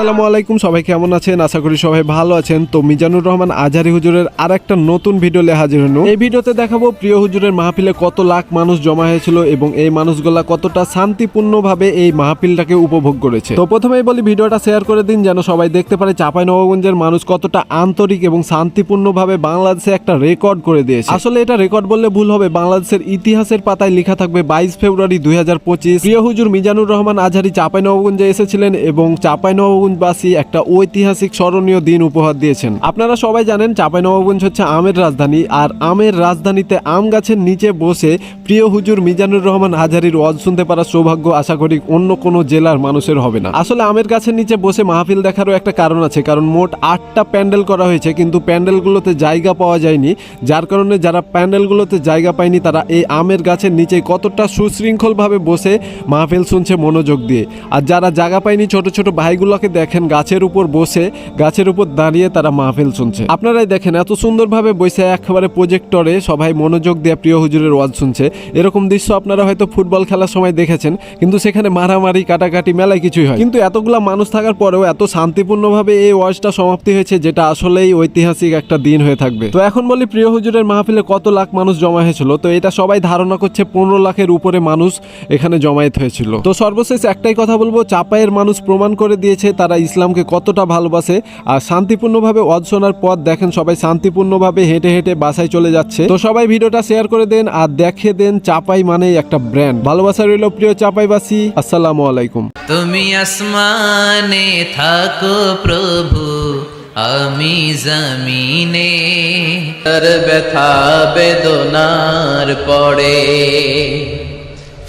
আসসালামু আলাইকুম, সবাই কেমন আছেন? আশা করি সবাই ভালো আছেন। তো মিজানুর রহমান আজারি হুজুরের আর একটা নতুন ভিডিও লে হাজির হনু। এই ভিডিওতে দেখাবো প্রিয় হুজুরের মাহফিলে কত লাখ মানুষ জমা হয়েছিল এবং এই মানুষগুলা কতটা শান্তিপূর্ণভাবে এই মাহফিলটাকে উপভোগ করেছে। তো প্রথমেই বলি, ভিডিওটা শেয়ার করে দিন যেন সবাই দেখতে পারে চাপাই নবাবগঞ্জের মানুষ কতটা আন্তরিক এবং শান্তিপূর্ণভাবে বাংলাদেশে একটা রেকর্ড করে দিয়েছে। আসলে এটা রেকর্ড বললে ভুল হবে। বাংলাদেশের ইতিহাসের পাতায় লেখা থাকবে বাইশ ফেব্রুয়ারি দুই হাজার পঁচিশ। প্রিয় হুজুর মিজানুর রহমান আজহারি চাপাই নবাবগঞ্জে এসেছিলেন এবং চাপাই নবাবগঞ্জবাসী একটা ঐতিহাসিক স্মরণীয় দিন উপহার দিয়েছেন। আপনারা সবাই জানেন, চাপাই নবাবগঞ্জ হচ্ছে আমের রাজধানী, আর আমের রাজধানীতে আম গাছের নিচে বসে প্রিয় হুজুর মিজানুর রহমান হাজারির ওয়াজ শুনতে পারার সৌভাগ্য আশা করি অন্য কোনো জেলার মানুষের হবে না। আসলে আমের গাছের নিচে বসে মাহফিল দেখারও একটা কারণ আছে, কারণ মোট আটটা প্যান্ডেল করা হয়েছে, কিন্তু প্যান্ডেলগুলোতে জায়গা পাওয়া যায়নি। যার কারণে যারা প্যান্ডেলগুলোতে জায়গা পায়নি, তারা এই আমের গাছের নিচে কতটা সুশৃঙ্খলভাবে বসে মাহফিল শুনছে মনোযোগ দিয়ে। আর যারা জায়গা পায়নি, ছোট ছোট ভাইগুলোকে দেখেন গাছের উপর বসে, গাছের উপর দাঁড়িয়ে তারা মাহফিল শুনছে। আপনারাই দেখেন এত সুন্দরভাবে বসে একেবারে প্রজেক্টরে সবাই মনোযোগ দিয়ে প্রিয় হুজুরের ওয়াজ শুনছে। এরকম দৃশ্য আপনারা হয়তো ফুটবল খেলার সময় দেখেছেন, কিন্তু সেখানে মারামারি, কাটাকাটি, মেলায় কিছুই হয়। কিন্তু এতগুলা মানুষ থাকার পরেও এত শান্তিপূর্ণভাবে এই ওয়াজটা সমাপ্তি হয়েছে, যেটা আসলেই ঐতিহাসিক একটা দিন হয়ে থাকবে। তো এখন বলি, প্রিয় হুজুরের মাহফিলে কত লাখ মানুষ জমা হয়েছিল? তো এটা সবাই ধারণা করছে পনেরো লাখের উপরে মানুষ এখানে জমায়েত হয়েছিল। তো সর্বশেষ একটাই কথা বলব, চাপাইয়ের মানুষ প্রমাণ করে দিয়েছে তারা ইসলামকে কতটা ভালোবাসে আর শান্তিপূর্ণভাবে ওয়াজ শোনার পর দেখেন সবাই শান্তিপূর্ণভাবে হেঁটে হেঁটে বাসায় চলে যাচ্ছে। তো সবাই ভিডিওটা শেয়ার করে দেন আর দেখে দেন চাপাই মানেই একটা ব্র্যান্ড ভালোবাসা রইল প্রিয় চাপাইবাসী। আসসালামু আলাইকুম। তুমি আসমানে থাকো প্রভু, আমি জমিনে। তার ব্যথা বেদনার পড়ে